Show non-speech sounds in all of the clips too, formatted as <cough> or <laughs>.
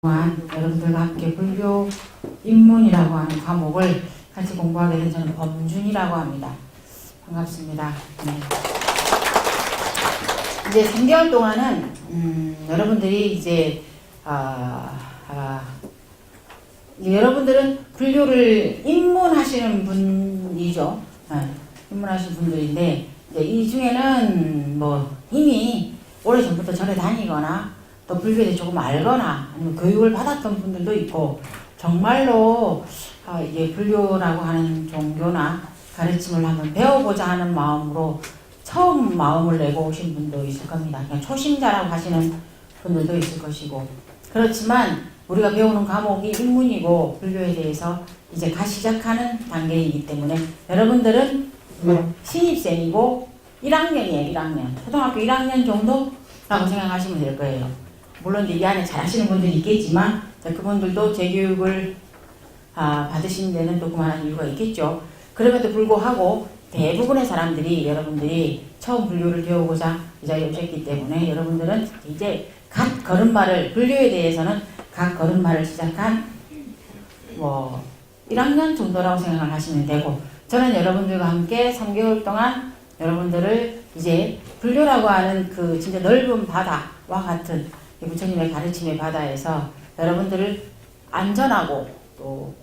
동안 여러분들과 함께 불교 입문이라고 하는 과목을 같이 공부하게 된 저는 범준이라고 합니다. 반갑습니다. 네. 이제 3개월 동안은 음, 여러분들이 이제 아, 아, 이제 여러분들은 불교를 입문하시는 분이죠. 네, 입문하시는 분들인데 이 중에는 뭐 이미 오래 전부터 절에 다니거나 또 불교에 대해 조금 알거나 아니면 교육을 받았던 분들도 있고 정말로 아, 이게 불교라고 하는 종교나 가르침을 한번 배워보자 하는 마음으로 처음 마음을 내고 오신 분도 있을 겁니다. 그냥 초심자라고 하시는 분들도 있을 것이고 그렇지만 우리가 배우는 과목이 일문이고 불교에 대해서 이제 가 시작하는 단계이기 때문에 여러분들은 뭐 신입생이고 1학년이에요, 1학년. 초등학교 1학년 정도라고 생각하시면 될 거예요. 물론 이 안에 잘 하시는 분들이 있겠지만 자, 그분들도 재교육을 아, 받으신 데는 또 그만한 이유가 있겠죠. 그럼에도 불구하고 대부분의 사람들이 여러분들이 처음 불교를 배우고자 이 자리에 오셨기 때문에 여러분들은 이제 각 걸음마를 불교에 대해서는 각 걸음마를 시작한 뭐 1학년 정도라고 생각을 하시면 되고 저는 여러분들과 함께 3개월 동안 여러분들을 이제 불교라고 하는 그 진짜 넓은 바다와 같은 이 부처님의 가르침의 바다에서 여러분들을 안전하고 또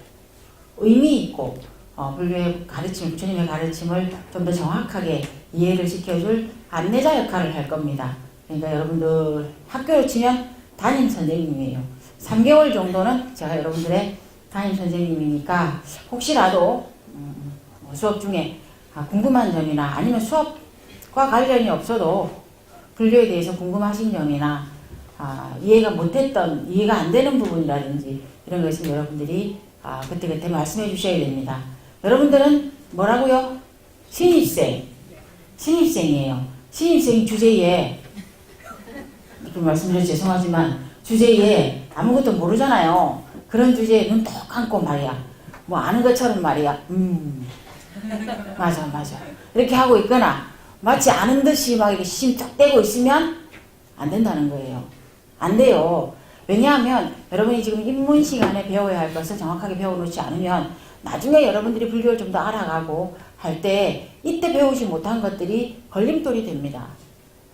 의미 있고 어, 불교의 가르침, 부처님의 가르침을 좀 더 정확하게 이해를 시켜줄 안내자 역할을 할 겁니다. 그러니까 여러분들 학교로 치면 담임 선생님이에요. 3개월 정도는 제가 여러분들의 담임 선생님이니까 혹시라도 음, 뭐 수업 중에 아, 궁금한 점이나 아니면 수업과 관련이 없어도 불교에 대해서 궁금하신 점이나 아, 이해가 못했던 이해가 안 되는 부분이라든지 이런 거 있으면 여러분들이 아, 그때 그때 말씀해 주셔야 됩니다. 여러분들은 뭐라고요? 신입생. 신입생이에요. 신입생 주제에 그 말씀드려 죄송하지만 주제에 아무것도 모르잖아요. 그런 주제에 눈딱 감고 말이야. 뭐 아는 것처럼 말이야. 음. <laughs> 맞아, 맞아. 이렇게 하고 있거나 마치 아는 듯이 막 이렇게 심쩍 떼고 있으면 안 된다는 거예요. 안 돼요. 왜냐하면 여러분이 지금 입문 시간에 배워야 할 것을 정확하게 배워놓지 않으면 나중에 여러분들이 불교를 좀 더 알아가고 할 때 이때 배우지 못한 것들이 걸림돌이 됩니다.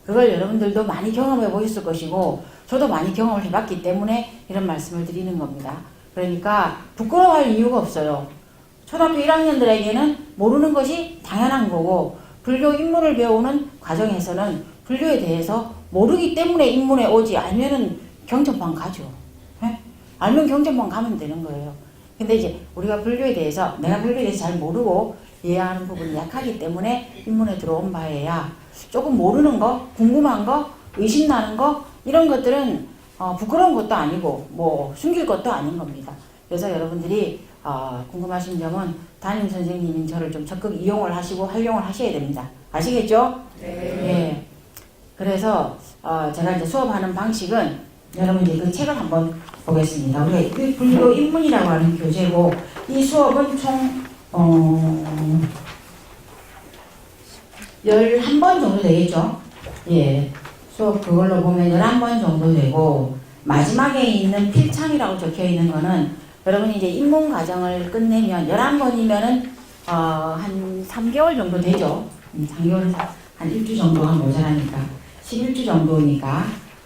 그걸 여러분들도 많이 경험해 보셨을 것이고 저도 많이 경험을 해봤기 때문에 이런 말씀을 드리는 겁니다. 그러니까 부끄러워할 이유가 없어요. 초등학교 1학년들에게는 모르는 것이 당연한 거고 불교 입문을 배우는 과정에서는 불교에 대해서 모르기 때문에 입문에 오지 아니면은 경전방 가죠. 예? 알면 경전방 가면 되는 거예요. 근데 이제 우리가 불교에 대해서 내가 불교에 대해서 잘 모르고 이해하는 부분이 약하기 때문에 입문에 들어온 바에야 조금 모르는 거, 궁금한 거, 의심나는 거 이런 것들은 어, 부끄러운 것도 아니고 뭐 숨길 것도 아닌 겁니다. 그래서 여러분들이 어, 궁금하신 점은 담임 선생님인 저를 좀 적극 이용을 하시고 활용을 하셔야 됩니다. 아시겠죠? 네. 예. 그래서 어, 제가 이제 수업하는 방식은 여러분 이제 그 책을 한번 보겠습니다. 우리가 그 불교 입문이라고 하는 교재고 이 수업은 총 어, 11번 정도 되겠죠? 예. 수업 그걸로 보면 11번 정도 되고 마지막에 있는 필창이라고 적혀 있는 거는 여러분이 이제 입문 과정을 끝내면 11번이면은 어, 한 3개월 정도 되죠. 음, 3개월, 한 일주 정도가 모자라니까. 11주 정도니까.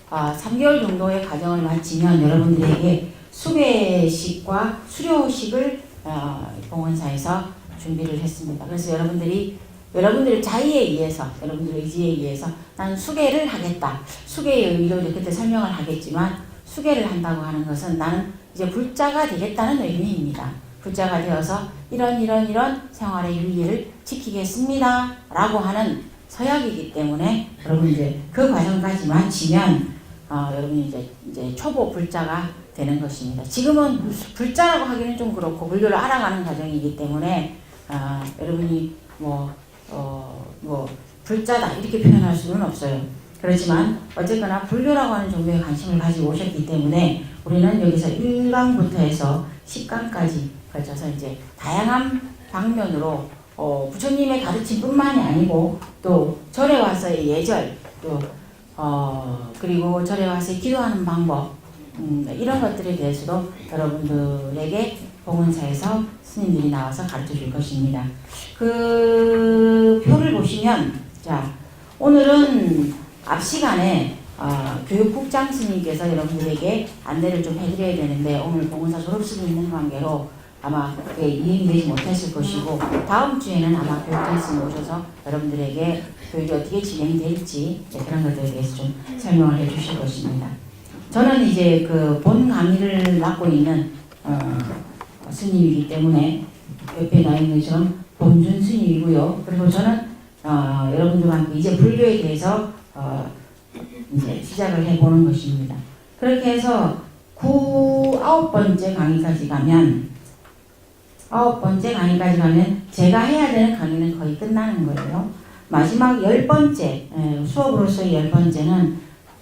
어, 3개월 정도의 과정을 마치면 여러분들에게 수배식과 수료식을 어, 봉원사에서 준비를 했습니다. 그래서 여러분들이 여러분들의 자의에 의해서, 여러분들의 의지에 의해서 난 수계를 하겠다. 수계의 의의를 그때 설명을 하겠지만 수계를 한다고 하는 것은 나는 이제 불자가 되겠다는 의미입니다. 불자가 되어서 이런 이런 이런 생활의 윤리를 지키겠습니다. 라고 하는 서약이기 때문에 여러분 이제 그 과정까지 마치면 어, 여러분이 이제, 이제 초보 불자가 되는 것입니다. 지금은 불자라고 하기는 좀 그렇고 불교를 알아가는 과정이기 때문에 어, 여러분이 뭐, 어, 뭐 불자다 이렇게 표현할 수는 없어요. 그렇지만 어쨌거나 불교라고 하는 종교에 관심을 가지고 오셨기 때문에 우리는 여기서 1강부터 해서 10강까지 걸쳐서 이제 다양한 방면으로 어, 부처님의 가르침뿐만이 아니고 또 절에 와서의 예절 또 어, 그리고 절에 와서 기도하는 방법 음, 이런 것들에 대해서도 여러분들에게 봉헌사에서 스님들이 나와서 가르쳐 줄 것입니다. 그 표를 보시면 자 오늘은 앞 시간에 어, 교육국장 스님께서 여러분들에게 안내를 좀 해드려야 되는데 오늘 봉헌사 졸업식이 있는 관계로 아마 그게 이행이 되지 못했을 것이고 다음 주에는 아마 교육장 스님 오셔서 여러분들에게 교육이 어떻게 진행이 될지 네, 그런 것들에 대해서 좀 설명을 해주실 것입니다. 저는 이제 그 본 강의를 맡고 있는 어, 스님이기 때문에 옆에 나 있는 것처럼 본준 스님이고요. 그리고 저는 어, 여러분들과 함께 이제 불교에 대해서 어, 이제 시작을 해보는 것입니다. 그렇게 해서 구 아홉 번째 강의까지 가면 아홉 번째 강의까지 가면 제가 해야 되는 강의는 거의 끝나는 거예요. 마지막 열 번째 에, 수업으로서의 열 번째는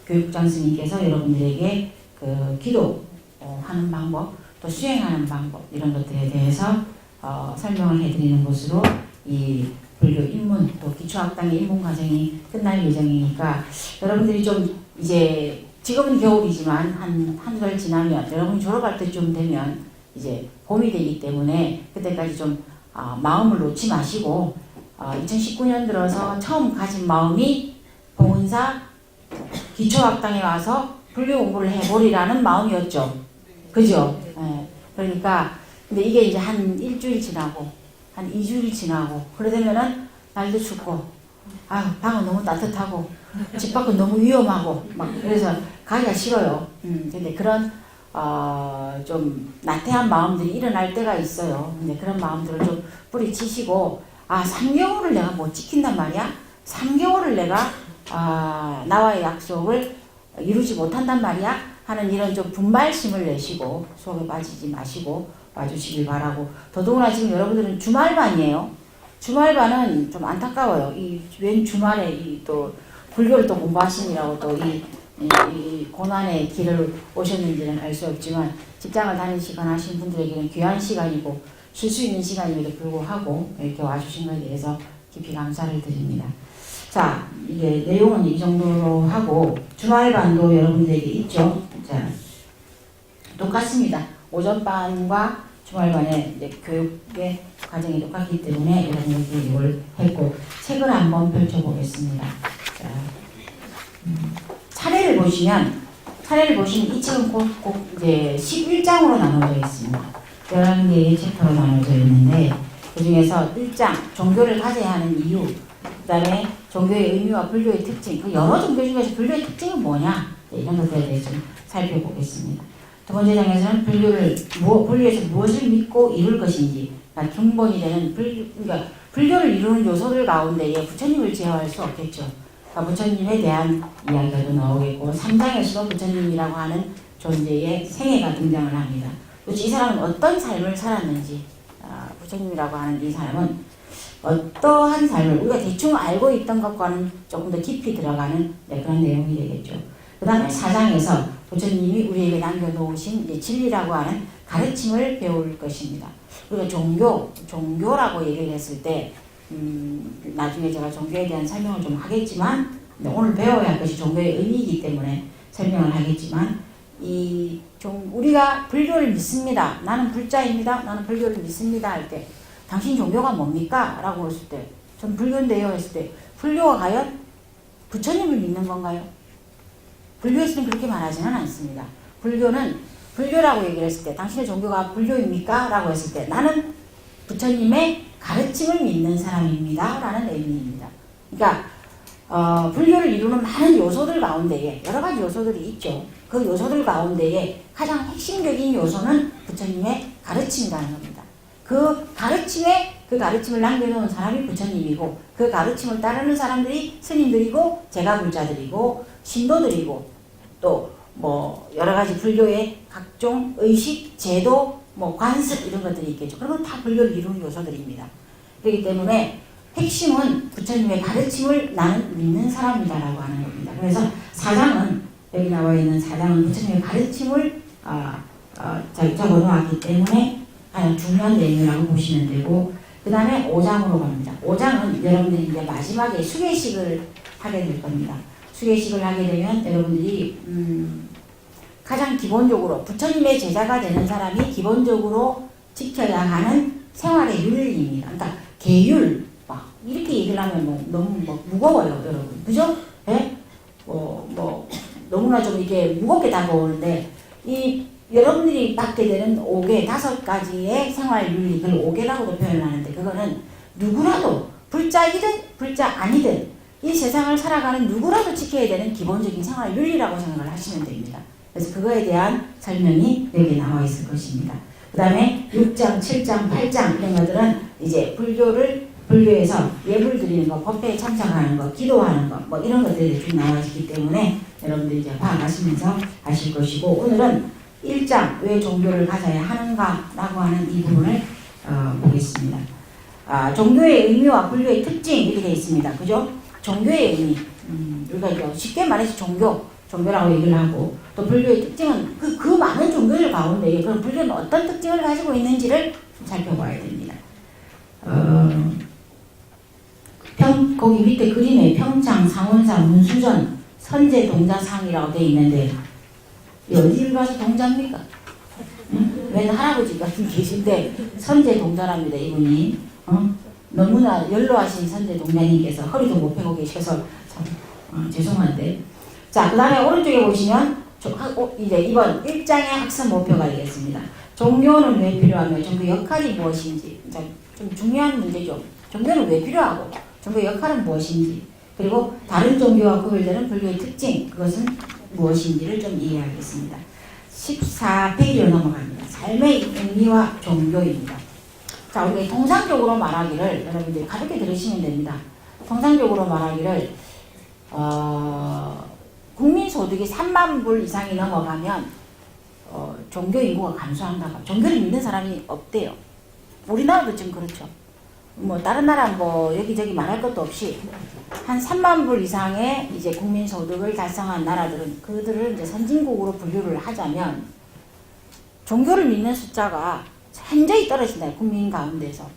교육장 스님께서 여러분들에게 그 기도 어, 하는 방법 또 수행하는 방법 이런 것들에 대해서 어, 설명을 해드리는 것으로 이 불교 입문 또 기초학당의 입문 과정이 끝날 예정이니까 여러분들이 좀 이제 지금은 겨울이지만 한 한 달 지나면 여러분 졸업할 때쯤 되면 이제 봄이 되기 때문에 그때까지 좀 아, 마음을 놓지 마시고 어, 2019년 들어서 처음 가진 마음이 봉은사 기초학당에 와서 불교 공부를 해보리라는 마음이었죠. 그죠? 예. 그러니까 근데 이게 이제 한 일주일 지나고 한 2주일 지나고 그러되면은 날도 춥고 아유 방은 너무 따뜻하고 집 밖은 너무 위험하고 막 그래서 가기가 싫어요. 음 근데 그런 어 좀 나태한 마음들이 일어날 때가 있어요. 근데 그런 마음들을 좀 뿌리치시고 아 3개월을 내가 못 지킨단 말이야. 3개월을 내가 아 나와의 약속을 이루지 못한단 말이야 하는 이런 좀 분발심을 내시고 수업에 빠지지 마시고 와주시길 바라고 더더구나 지금 여러분들은 주말반이에요. 주말반은 좀 안타까워요. 이 웬 주말에 이 또 불교를 또 공부하시느라고 또이 이 고난의 길을 오셨는지는 알 수 없지만 직장을 다니시거나 하신 분들에게는 귀한 시간이고 쉴 수 있는 시간임에도 불구하고 이렇게 와주신 것에 대해서 깊이 감사를 드립니다. 자, 이게 내용은 이 정도로 하고 주말반도 여러분들에게 있죠. 자, 똑같습니다. 오전반과 주말반의 이제 교육의 과정이 똑같기 때문에 여러분들이 이걸 했고 책을 한번 펼쳐보겠습니다. 차례를 보시면 차례를 보시면 이 책은 곧, 곧 이제 11장으로 나눠져 있습니다. 11개의 챕터로 나눠져 있는데 그 중에서 1장 종교를 가져야 하는 이유 그 다음에 종교의 의미와 불교의 특징, 그 여러 종교 중에서 불교의 특징은 뭐냐 네, 이런 것들에 대해서 좀 살펴보겠습니다. 두 번째 장에서는 불교를 무엇, 불교에서 무엇을 믿고 이룰 것인지, 중본이 되는 불, 그러니까 불교를 이루는 요소들 가운데에 부처님을 제어할 수 없겠죠. 부처님에 대한 이야기가 나오겠고, 3장에서도 부처님이라고 하는 존재의 생애가 등장을 합니다. 도대체 이 사람은 어떤 삶을 살았는지, 아, 부처님이라고 하는 이 사람은 어떠한 삶을 우리가 대충 알고 있던 것과는 조금 더 깊이 들어가는 네, 그런 내용이 되겠죠. 그 다음에 사장에서 부처님이 우리에게 남겨놓으신 진리라고 하는 가르침을 배울 것입니다. 우리가 종교, 종교라고 얘기를 했을 때, 음, 나중에 제가 종교에 대한 설명을 좀 하겠지만, 오늘 배워야 할 것이 종교의 의미이기 때문에 설명을 하겠지만, 이, 종, 우리가 불교를 믿습니다. 나는 불자입니다. 나는 불교를 믿습니다. 할 때, 당신 종교가 뭡니까? 라고 했을 때, 전 불교인데요. 했을 때, 불교가 과연 부처님을 믿는 건가요? 불교에서는 그렇게 말하지는 않습니다. 불교는 불교라고 얘기를 했을 때 당신의 종교가 불교입니까? 라고 했을 때 나는 부처님의 가르침을 믿는 사람입니다. 라는 의미입니다. 그러니까 어, 불교를 이루는 많은 요소들 가운데에 여러 가지 요소들이 있죠. 그 요소들 가운데에 가장 핵심적인 요소는 부처님의 가르침이라는 겁니다. 그 가르침에 그 가르침을 남겨놓은 사람이 부처님이고 그 가르침을 따르는 사람들이 스님들이고 제가 불자들이고 신도들이고 또 뭐 여러 가지 불교의 각종 의식, 제도, 뭐 관습 이런 것들이 있겠죠. 그러면 다 불교를 이루는 요소들입니다. 그렇기 때문에 핵심은 부처님의 가르침을 나는 믿는 사람이다라고 하는 겁니다. 그래서 사장은 여기 나와 있는 사장은 부처님의 가르침을 아, 아, 적어놓았기 때문에 가장 중요한 내용이라고 보시면 되고 그 다음에 5장으로 갑니다. 5장은 여러분들이 이제 마지막에 수계식을 하게 될 겁니다. 수계식을 하게 되면 여러분들이 음, 가장 기본적으로 부처님의 제자가 되는 사람이 기본적으로 지켜야 하는 생활의 윤리입니다. 그러니까 계율 막 이렇게 얘기를 하면 뭐 너무 뭐 무거워요, 여러분. 그죠? 예? 뭐, 뭐 너무나 좀 이게 무겁게 다가오는데 이 여러분들이 받게 되는 5개, 다섯 가지의 생활 윤리, 그걸 5개라고도 표현하는데 그거는 누구라도 불자이든 불자 아니든 이 세상을 살아가는 누구라도 지켜야 되는 기본적인 생활 윤리라고 생각을 하시면 됩니다. 그래서 그거에 대한 설명이 여기 나와 있을 것입니다. 그 다음에 6장, 7장, 8장 이런 것들은 이제 불교를 불교에서 예불 드리는 거, 법회에 참석하는 거, 기도하는 거, 뭐 이런 것들이 쭉 나와 있기 때문에 여러분들이 이제 파악하시면서 하실 것이고 오늘은 1장 왜 종교를 가져야 하는가라고 하는 이 부분을 어, 보겠습니다. 아, 종교의 의미와 불교의 특징 이렇게 되어 있습니다. 그죠? 종교의 의미. 음, 우리가 이제 쉽게 말해서 종교, 종교라고 얘기를 하고 또 불교의 특징은 그, 그 많은 종교들 가운데 그럼 불교는 어떤 특징을 가지고 있는지를 좀 살펴봐야 됩니다. 어, 평, 거기 밑에 그림에 평창, 상원사, 문수전, 선제 동자상이라고 되어 있는데 이 어디를 가서 동자입니까? 응? 웬 할아버지가 계신데 선제 동자랍니다 이분이 어? 너무나 연로하신 선제 동자님께서 허리도 못 펴고 계셔서 참 어, 죄송한데 자 그 다음에 오른쪽에 보시면 어, 이제 이번 1장의 학습 목표가 되겠습니다 종교는 왜 필요하며 종교 역할이 무엇인지 자, 좀 중요한 문제죠 종교는 왜 필요하고 종교 역할은 무엇인지 그리고 다른 종교와 구별되는 불교의 특징 그것은 무엇인지를 좀 이해하겠습니다. 14페이지로 넘어갑니다. 삶의 의미와 종교입니다. 자, 우리 통상적으로 말하기를 여러분들이 가볍게 들으시면 됩니다. 통상적으로 말하기를 어, 국민 소득이 3만 불 이상이 넘어가면 어, 종교 인구가 감소한다. 종교를 믿는 사람이 없대요. 우리나라도 지금 그렇죠. 뭐 다른 나라 뭐 여기저기 말할 것도 없이 한 3만 불 이상의 이제 국민 소득을 달성한 나라들은 그들을 이제 선진국으로 분류를 하자면 종교를 믿는 숫자가 현저히 떨어진다 국민 가운데서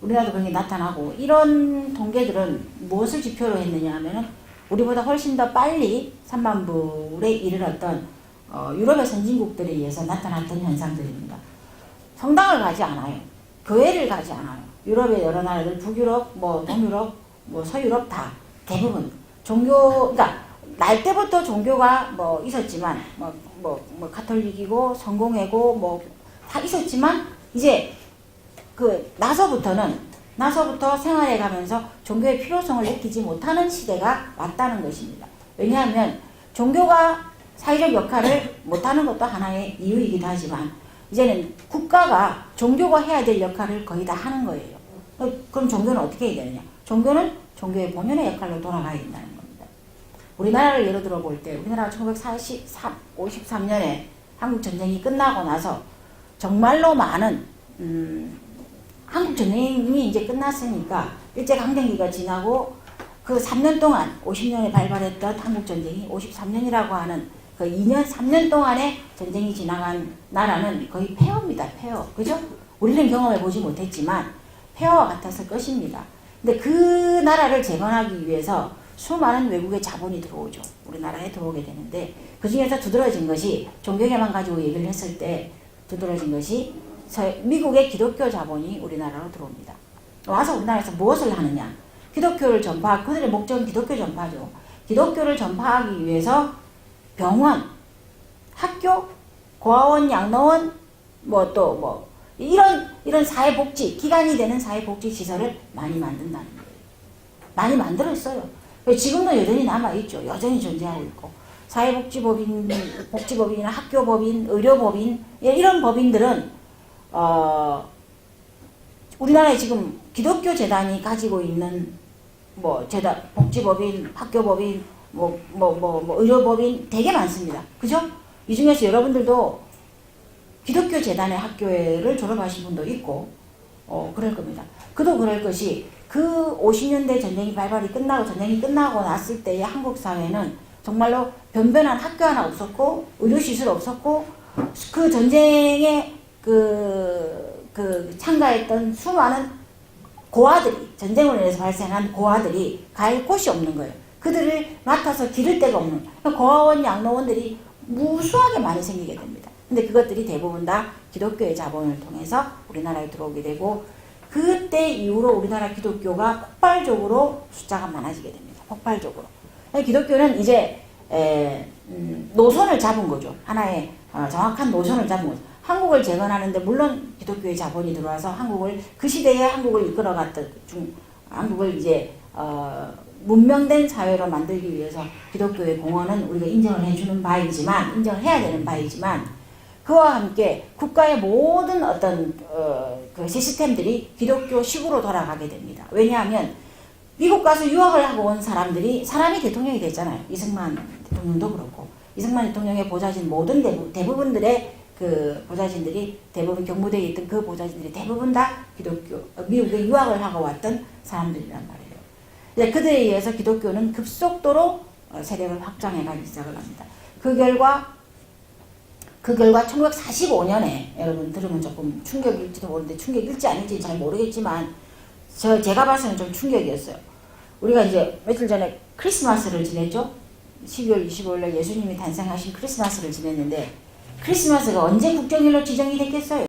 우리나라도 그런 게 나타나고 이런 통계들은 무엇을 지표로 했느냐 하면은 우리보다 훨씬 더 빨리 3만 불에 이르렀던 어, 유럽의 선진국들에 의해서 나타났던 현상들입니다. 성당을 가지 않아요. 교회를 가지 않아요. 유럽의 여러 나라들, 북유럽, 뭐 동유럽, 뭐 서유럽 다 대부분 종교, 그러니까 날 때부터 종교가 뭐 있었지만 뭐 뭐 뭐 카톨릭이고 성공회고 뭐 다 있었지만 이제 그 나서부터는 나서부터 생활해 가면서 종교의 필요성을 느끼지 못하는 시대가 왔다는 것입니다. 왜냐하면 종교가 사회적 역할을 못하는 것도 하나의 이유이기도 하지만 이제는 국가가 종교가 해야 될 역할을 거의 다 하는 거예요. 어, 그럼 종교는 어떻게 해야 되느냐? 종교는 종교의 본연의 역할로 돌아가야 된다는 겁니다. 우리나라를 예로 들어 볼 때, 우리나라가 1953년에 한국 전쟁이 끝나고 나서 정말로 많은 음, 한국 전쟁이 이제 끝났으니까 일제 강점기가 지나고 그 3년 동안 50년에 발발했던 한국 전쟁이 53년이라고 하는 그 2년 3년 동안의 전쟁이 지나간 나라는 거의 폐허입니다. 폐허. 그죠? 우리는 경험해 보지 못했지만 폐허와 같았을 것입니다. 근데 그 나라를 재건하기 위해서 수많은 외국의 자본이 들어오죠. 우리나라에 들어오게 되는데 그 중에서 두드러진 것이 종교계만 가지고 얘기를 했을 때 두드러진 것이 서- 미국의 기독교 자본이 우리나라로 들어옵니다. 와서 우리나라에서 무엇을 하느냐? 기독교를 전파, 그들의 목적은 기독교 전파죠. 기독교를 전파하기 위해서 병원, 학교, 고아원, 양로원, 뭐또뭐 이런 이런 사회복지 기관이 되는 사회복지 시설을 많이 만든다는 거예요. 많이 만들었어요. 지금도 여전히 남아 있죠. 여전히 존재하고 있고 사회복지법인, 복지법인이나 학교법인, 의료법인 예, 이런 법인들은 어 우리나라에 지금 기독교 재단이 가지고 있는 뭐 재단, 복지법인, 학교법인, 뭐 뭐 뭐 뭐 의료법인 되게 많습니다. 그죠? 이 중에서 여러분들도 기독교 재단의 학교를 졸업하신 분도 있고, 어, 그럴 겁니다. 그도 그럴 것이 그 50년대 전쟁이 발발이 끝나고 전쟁이 끝나고 났을 때의 한국 사회는 정말로 변변한 학교 하나 없었고, 의료시설 없었고, 그 전쟁에 그, 그 참가했던 수많은 고아들이, 전쟁으로 인해서 발생한 고아들이 갈 곳이 없는 거예요. 그들을 맡아서 기를 데가 없는, 고아원, 양로원들이 무수하게 많이 생기게 됩니다. 근데 그것들이 대부분 다 기독교의 자본을 통해서 우리나라에 들어오게 되고 그때 이후로 우리나라 기독교가 폭발적으로 숫자가 많아지게 됩니다. 폭발적으로. 기독교는 이제 에, 음, 노선을 잡은 거죠. 하나의 어, 정확한 노선을 잡은 거죠. 한국을 재건하는데 물론 기독교의 자본이 들어와서 한국을 그 시대에 한국을 이끌어갔던 중 한국을 이제 어, 문명된 사회로 만들기 위해서 기독교의 공헌은 우리가 인정을 해주는 바이지만 인정을 해야 되는 바이지만 그와 함께 국가의 모든 어떤 어, 그 시스템들이 기독교식으로 돌아가게 됩니다. 왜냐하면 미국 가서 유학을 하고 온 사람들이 사람이 대통령이 됐잖아요. 이승만 대통령도 그렇고 이승만 대통령의 보좌진 모든 대부, 대부분들의 그 보좌진들이 대부분 경무대에 있던 그 보좌진들이 대부분 다 기독교 어, 미국에 유학을 하고 왔던 사람들이란 말이에요. 이제 그들에 의해서 기독교는 급속도로 어, 세력을 확장해가기 시작을 합니다. 그 결과 그 결과 1945년에 여러분 들으면 조금 충격일지도 모르는데 충격일지 아닐지 잘 모르겠지만 저 제가 봐서는 좀 충격이었어요. 우리가 이제 며칠 전에 크리스마스를 지냈죠. 12월 25일 날 예수님이 탄생하신 크리스마스를 지냈는데 크리스마스가 언제 국경일로 지정이 됐겠어요?